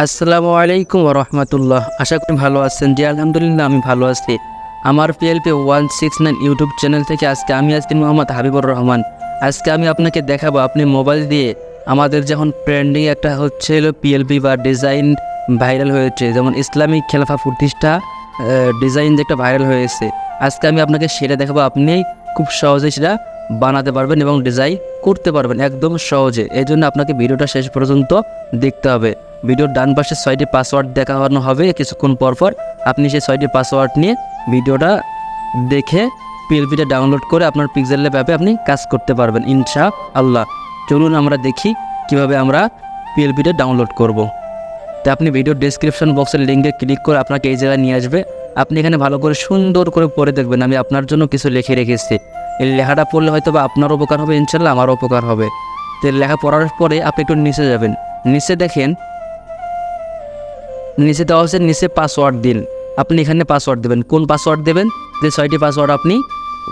আসসালামু আলাইকুম রহমতুল্লাহ। আশা করি ভালো আছেন। জি, আলহামদুলিল্লাহ, আমি ভালো আছি। আমার PLP one six nine YouTube channel থেকে আজকে আমি আজকে মোহাম্মদ হাবিবুর রহমান। আজকে আমি আপনাকে দেখাবো, আপনি মোবাইল দিয়ে আমাদের যখন ট্রেন্ডিং একটা হচ্ছে হলো পিএলপি বা ডিজাইন ভাইরাল হয়েছে, যেমন ইসলামিক খেলাফা প্রতিষ্ঠা ডিজাইন যে একটা ভাইরাল হয়েছে। আজকে আমি আপনাকে সেটা দেখাবো। আপনি খুব সহজে সেটা বানাতে পারবেন এবং ডিজাইন করতে পারবেন একদম সহজে। এই জন্য আপনাকে ভিডিওটা শেষ পর্যন্ত দেখতে হবে। ভিডিওর ডান পাশে ছয়টি পাসওয়ার্ড দেখানো হবে। কিছুক্ষণ পর পর আপনি সেই ছয়টি পাসওয়ার্ড নিয়ে ভিডিওটা দেখে পিএলপিটা ডাউনলোড করে আপনার পিক্সেল ল্যাব অ্যাপে আপনি কাজ করতে পারবেন ইনশা আল্লাহ চলুন আমরা দেখি কীভাবে আমরা পিএলপিটা ডাউনলোড করব। তো আপনি ভিডিও ডেসক্রিপশন বক্সের লিঙ্কে ক্লিক করে আপনাকে এই জায়গায় নিয়ে আসবে। আপনি এখানে ভালো করে সুন্দর করে পড়ে দেখবেন। আমি আপনার জন্য কিছু লিখে রেখেছি। এই লেখাটা পড়লে হয়তো বা আপনারও উপকার হবে, ইনশাল্লাহ আমারও উপকার হবে। তো লেখা পড়ার পরে আপনি একটু নিচে যাবেন। নিচে দেখেন, নিচে দেওয়া হচ্ছে নিচে পাসওয়ার্ড দিন। আপনি এখানে পাসওয়ার্ড দেবেন। কোন পাসওয়ার্ড দেবেন? যে ছয়টি পাসওয়ার্ড আপনি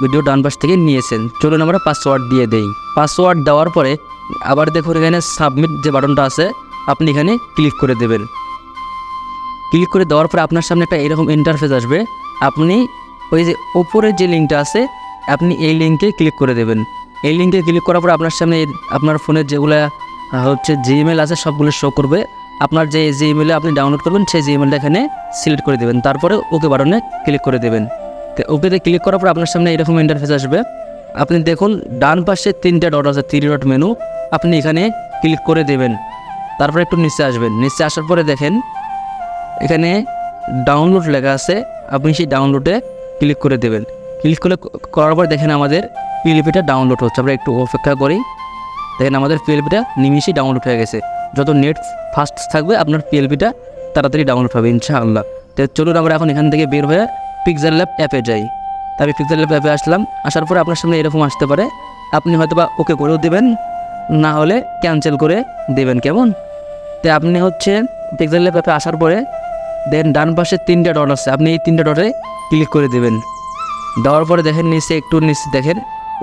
ভিডিও ডান পাশ থেকে নিয়েছেন। চলুন আমরা পাসওয়ার্ড দিয়ে দেই। পাসওয়ার্ড দেওয়ার পরে আবার দেখুন এখানে সাবমিট যে বাটনটা আছে, আপনি এখানে ক্লিক করে দেবেন। ক্লিক করে দেওয়ার পরে আপনার সামনে একটা এরকম ইন্টারফেস আসবে। আপনি ওই যে ওপরের যে লিঙ্কটা আছে আপনি এই লিঙ্কে ক্লিক করে দেবেন। এই লিঙ্কে ক্লিক করার পর আপনার সামনে আপনার ফোনের যেগুলো হচ্ছে জিমেল আছে সবগুলো শো করবে। আপনার যে জিমেলে আপনি ডাউনলোড করবেন, সেই জিমেলটা এখানে সিলেক্ট করে দেবেন। তারপরে ওকে বাটনে ক্লিক করে দেবেন। তো ওকেতে ক্লিক করার পর আপনার সামনে এরকম ইন্টারফেস আসবে। আপনি দেখুন, ডান পাশে তিনটা ডট আছে থ্রি ডট মেনু আপনি এখানে ক্লিক করে দেবেন। তারপরে একটু নিচে আসবেন। নিচে আসার পরে দেখেন, এখানে ডাউনলোড লেখা আছে। আপনি সেই ডাউনলোডে ক্লিক করে দেবেন। ক্লিক করে করার পর দেখেন আমাদের পিএলপিটা ডাউনলোড হচ্ছে। আমরা একটু অপেক্ষা করি। দেখেন আমাদের পিএলপিটা নিমিশেই ডাউনলোড হয়ে গেছে। যত নেট ফাস্ট থাকবে, আপনার পিএলপিটা তাড়াতাড়ি ডাউনলোড হবে, ইনশাআল্লাহ। তো চলুন আমরা এখন এখান থেকে বের হয়ে পিকজার ল্যাব অ্যাপে যাই। আমি পিকজার ল্যাব অ্যাপে আসলাম। আসার পরে আপনার সামনে এরকম আসতে পারে। আপনি হয়তো বা ওকে করেও দেবেন। না হলে ক্যান্সেল করে দেবেন। কেমন? তো আপনি হচ্ছে পিকজার ল্যাব অ্যাপে আসার পরে, দেন ডান পাশে তিনটা ডট আছে। আপনি এই তিনটা ডটে ক্লিক করে দেবেন। দেওয়ার পরে দেখেন নিচে, একটু নিচে দেখেন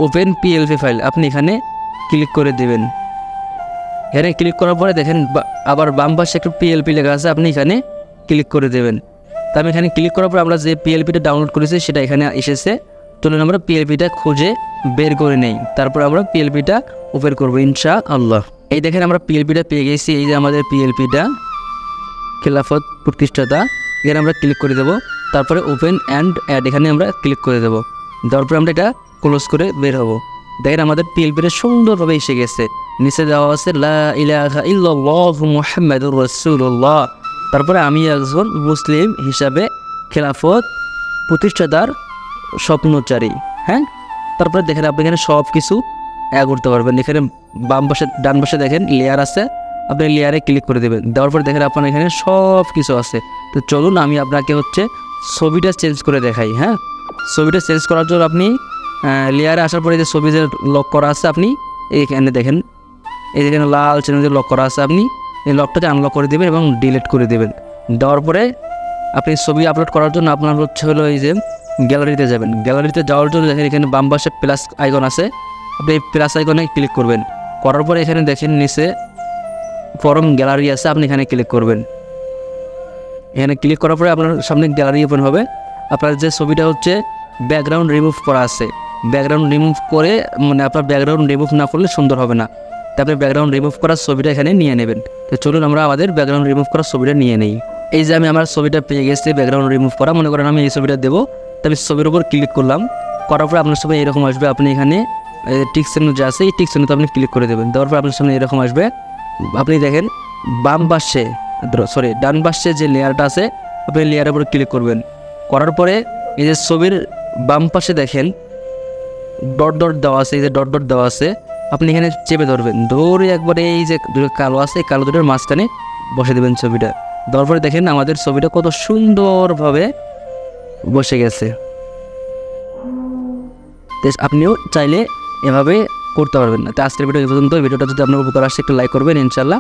ওপেন পিএলপি ফাইল আপনি এখানে ক্লিক করে দেবেন। এখানে ক্লিক করার পরে দেখেন আবার বাম পাশে একটু পিএলপি লেখা আছে, আপনি এখানে ক্লিক করে দেবেন। তা আমি এখানে ক্লিক করার পর আমরা যে পিএলপিটা ডাউনলোড করেছি, সেটা এখানে এসেছে। চলুন আমরা পিএলপিটা খুঁজে বের করে নেই। তারপর আমরা পিএলপিটা ওপেন করব ইনশা আল্লাহ এই দেখেন আমরা পিএলপিটা পেয়ে গেছি, এই যে আমাদের পিএলপিটা খেলাফত প্রতিষ্ঠাতা। এখানে আমরা ক্লিক করে দেবো। তারপরে ওপেন অ্যান্ড অ্যাড এখানে আমরা ক্লিক করে দেবো। দেওয়ার আমরা এটা ক্লোজ করে বের হব। দেখেন আমাদের পিএলপিটা সুন্দরভাবে এসে গেছে। নিচে দেওয়া আছে মুহাম্মাদুর রাসূলুল্লাহ। তারপরে আমি একজন মুসলিম হিসাবে খেলাফত প্রতিষ্ঠাতার স্বপ্নচারী হ্যাঁ? তারপরে দেখেন আপনি এখানে সব কিছু অ্যাড করতে পারবেন। এখানে বাম পাশে, ডান পাশে দেখেন লেয়ার আছে। আপনি লেয়ারে ক্লিক করে দেবেন। দেওয়ার পর দেখেন আপনার এখানে সব কিছু আছে। তো চলুন আমি আপনাকে হচ্ছে ছবিটা চেঞ্জ করে দেখাই হ্যাঁ? ছবিটা চেঞ্জ করার জন্য আপনি লেয়ারে আসার পরে যে ছবি যে লক করা আছে আপনি, এইখানে দেখেন। এই যেখানে লাল চেনে যে লক করা আছে আপনি, এই লকটাকে আনলক করে দেবেন এবং ডিলিট করে দেবেন। দেওয়ার পরে আপনি ছবি আপলোড করার জন্য আপনার হচ্ছে হলো এই যে গ্যালারিতে যাবেন। গ্যালারিতে যাওয়ার জন্য দেখেন এখানে বাম প্লাস আইকন আছে। আপনি এই প্লাস আইকনে ক্লিক করবেন। করার পরে এখানে দেখেন নিচে ফরম গ্যালারি আছে, আপনি এখানে ক্লিক করবেন। এখানে ক্লিক করার পরে আপনার সামনে গ্যালারি ওপেন হবে। আপনার যে ছবিটা হচ্ছে ব্যাকগ্রাউন্ড রিমুভ করা আছে। ব্যাকগ্রাউন্ড রিমুভ করে মানে আপনার ব্যাকগ্রাউন্ড রিমুভ না করলে সুন্দর হবে না। তারপরে ব্যাকগ্রাউন্ড রিমুভ করার ছবিটা এখানে নিয়ে নেবেন। তো চলুন আমরা আমাদের ব্যাকগ্রাউন্ড রিমুভ করার ছবিটা নিয়ে নিই। এই যে আমি আমার ছবিটা পেয়ে গেছি ব্যাকগ্রাউন্ড রিমুভ করা, মনে করেন আমি এই ছবিটা দেবো। তবে ছবির উপর ক্লিক করলাম। করার পরে আপনার সামনে এরকম আসবে, আপনি এখানে টিক চিহ্ন যে আছে, এই টিক আপনি ক্লিক করে দেবেন। দেওয়ার পর আপনার সামনে এরকম আসবে। আপনি দেখেন, বাম পাশে সরি ডান পাশে যে লেয়ারটা আছে, আপনি লেয়ারের উপর ক্লিক করবেন। করার পরে এই যে ছবির বাম পাশে দেখেন ডট ডট দেওয়া আছে, এই যে ডট ডট দেওয়া আছে, আপনি এখানে চেপে ধরবেন। ধরে একবারে এই যে দুটো কালো আছে, কালো দুটোর মাঝখানে বসে দেবেন ছবিটা। দেওয়ার পরে দেখেন আমাদের ছবিটা কত সুন্দরভাবে বসে গেছে। আপনিও চাইলে এভাবে করতে পারবেন না। তো আজকের ভিডিও এই পর্যন্ত ভিডিওটা যদি আপনার উপকার আসে, একটু লাইক করবেন ইনশাল্লাহ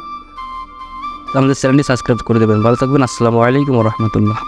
আমাদের চ্যানেলটি সাবস্ক্রাইব করে দেবেন। ভালো থাকবেন। আসসালামু আলাইকুম রহমতুল্লাহ।